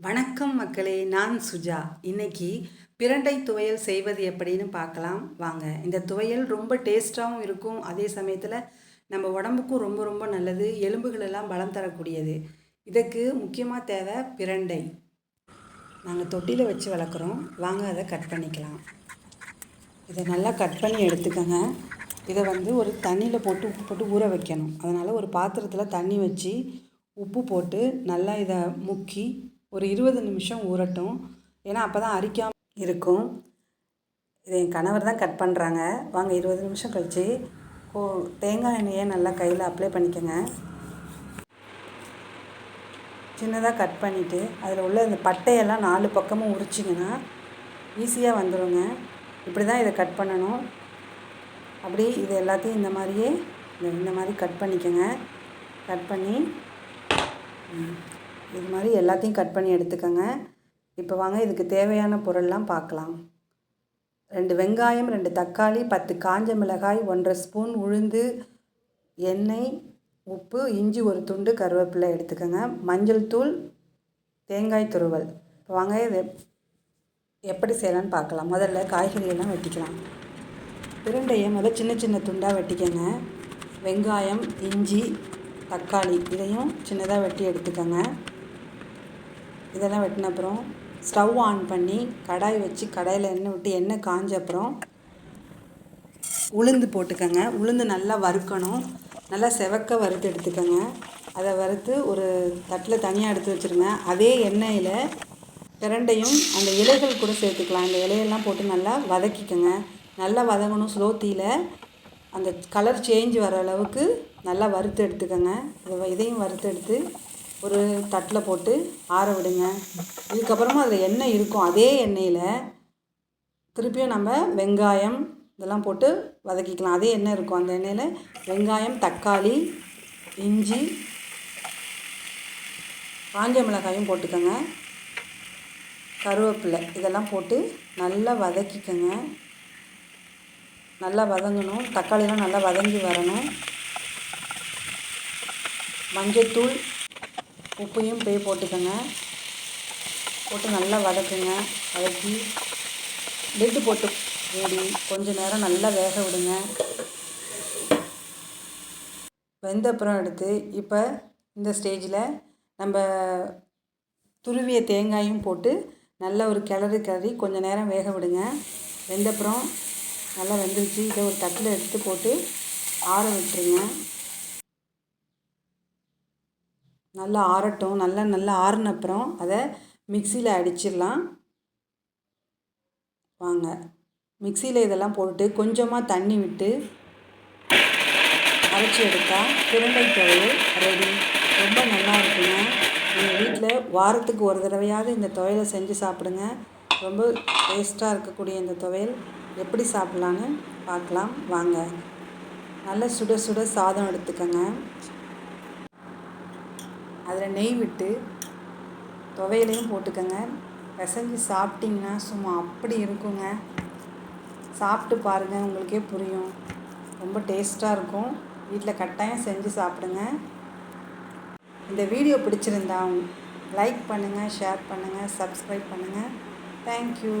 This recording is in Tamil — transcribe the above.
வணக்கம் மக்களே நான் சுஜா. இன்னைக்கு பிரண்டை துவையல் செய்வது எப்படின்னு பார்க்கலாம். வாங்க. இந்த துவையல் ரொம்ப டேஸ்ட்டாகவும் இருக்கும். அதே சமயத்தில் நம்ம உடம்புக்கும் ரொம்ப ரொம்ப நல்லது. எலும்புகளெல்லாம் பலம் தரக்கூடியது. இதுக்கு முக்கியமாக தேவை பிரண்டை. நாங்கள் தொட்டியில் வச்சு வளர்க்குறோம். வாங்க அதை கட் பண்ணிக்கலாம். இதை நல்லா கட் பண்ணி எடுத்துக்கோங்க. இதை வந்து ஒரு தண்ணியில் போட்டு உப்பு போட்டு ஊற வைக்கணும். அதனால் ஒரு பாத்திரத்தில் தண்ணி வச்சு உப்பு போட்டு நல்லா இதை முக்கி ஒரு இருபது நிமிஷம் ஊறட்டும். ஏன்னா அப்போ தான் அரிக்காமல் இருக்கும். இது என் கணவர் தான் கட் பண்ணுறாங்க வாங்க இருபது நிமிஷம் கழித்து ஓ தேங்காய் எண்ணெயை நல்லா கையில் அப்ளை பண்ணிக்கோங்க. சின்னதாக கட் பண்ணிவிட்டு அதில் உள்ள இந்த பட்டையெல்லாம் நாலு பக்கமும் உரிச்சிங்கன்னா ஈஸியாக வந்துடுங்க இப்படி தான் இதை கட் பண்ணணும். அப்படி இது எல்லாத்தையும் இந்த மாதிரியே இந்த- இந்த மாதிரி கட் பண்ணிக்கோங்க. கட் பண்ணி ம், இது மாதிரி எல்லாத்தையும் கட் பண்ணி எடுத்துக்கோங்க. இப்போ வாங்க இதுக்கு தேவையான பொருள்லாம் பார்க்கலாம். ரெண்டு வெங்காயம் ரெண்டு தக்காளி பத்து காஞ்ச மிளகாய் ஒன்றரை ஸ்பூன் உளுந்து எண்ணெய் உப்பு இஞ்சி ஒரு துண்டு கருவேப்பிலை எடுத்துக்கோங்க. மஞ்சள் தூள் தேங்காய் துருவல். இப்போ வாங்க இது எப்படி செய்யலான்னு பார்க்கலாம். முதல்ல காய்கறியெல்லாம் வெட்டிக்கலாம். பிரண்டையை முதல்ல சின்ன சின்ன துண்டாக வெட்டிக்கோங்க. வெங்காயம் இஞ்சி தக்காளி இதையும் சின்னதாக வெட்டி எடுத்துக்கோங்க. இதெல்லாம் வெட்டின அப்புறம் ஸ்டவ் ஆன் பண்ணி கடாய் வச்சு கடாயில் எண்ணெய் விட்டு எண்ணெய் காஞ்ச அப்புறம் உளுந்து போட்டுக்கோங்க. உளுந்து நல்லா வறுக்கணும். நல்லா செவக்க வறுத்து எடுத்துக்கோங்க. அதை வறுத்து ஒரு தட்டில் தனியாக எடுத்து வச்சுருங்க. அதே எண்ணெயில் பிரண்டையும் அந்த இலைகள் கூட சேர்த்துக்கலாம். அந்த இலையெல்லாம் போட்டு நல்லா வதக்கிக்கோங்க. நல்லா வதங்கணும் ஸ்லோ தீயில் அந்த கலர் சேஞ்ச் வர அளவுக்கு நல்லா வறுத்து எடுத்துக்கோங்க. இதையும் வறுத்து எடுத்து ஒரு தட்டில் போட்டு ஆற விடுங்க. இதுக்கப்புறமா அதில் எண்ணெய் இருக்கும். அதே எண்ணெயில் திருப்பியும் நம்ம வெங்காயம் இதெல்லாம் போட்டு வதக்கிக்கலாம். அதே எண்ணெய் இருக்கும். அந்த எண்ணெயில் வெங்காயம் தக்காளி இஞ்சி காஞ்ச மிளகாயும் போட்டுக்கோங்க. கருவேப்பிலை இதெல்லாம் போட்டு நல்லா வதக்கிக்கோங்க. நல்லா வதங்கணும். தக்காளிலாம் நல்லா வதங்கி வரணும். மஞ்சத்தூள் உப்பையும் போய் போட்டுக்கோங்க. போட்டு நல்லா வதக்குங்க. வதக்கி லிட்டு போட்டு மூடி கொஞ்சம் நேரம் நல்லா வேக விடுங்க. வெந்த அப்புறம் எடுத்து இப்போ இந்த ஸ்டேஜில் நம்ம துருவிய தேங்காயும் போட்டு நல்ல ஒரு கிளறி கிளறி கொஞ்சம் நேரம் வேக விடுங்க. வெந்தப்புறம் நல்லா வெந்துருச்சு. இதை ஒரு தட்டில் எடுத்து போட்டு ஆற விட்டுருங்க நல்லா ஆறட்டும். நல்லா நல்லா ஆறின அப்புறம் அதை மிக்சியில் அடிச்சிடலாம். வாங்க. மிக்சியில் இதெல்லாம் போட்டு கொஞ்சமாக தண்ணி விட்டு அரைச்சி எடுத்தால் பிரண்டை துவையல் ரெடி. ரொம்ப நல்லா இருக்குங்க. எங்கள் வீட்டில் வாரத்துக்கு ஒரு தடவையாவது இந்த துவையலை செஞ்சு சாப்பிடுங்க. ரொம்ப டேஸ்ட்டாக இருக்கக்கூடிய இந்த துவையல் எப்படி சாப்பிட்லான்னு பார்க்கலாம். வாங்க. நல்ல சுட சுட சாதம் எடுத்துக்கோங்க. அதில் நெய் விட்டு துவையலையும் போட்டுக்கோங்க. பிசைஞ்சு சாப்பிட்டிங்கன்னா சும்மா அப்படி இருக்குங்க. சாப்பிட்டு பாருங்கள் உங்களுக்கே புரியும். ரொம்ப டேஸ்ட்டாக இருக்கும். வீட்டில் கட்டாயம் செஞ்சு சாப்பிடுங்க. இந்த வீடியோ பிடிச்சிருந்தா லைக் பண்ணுங்கள் ஷேர் பண்ணுங்கள் சப்ஸ்கிரைப் பண்ணுங்கள் தேங்க்யூ.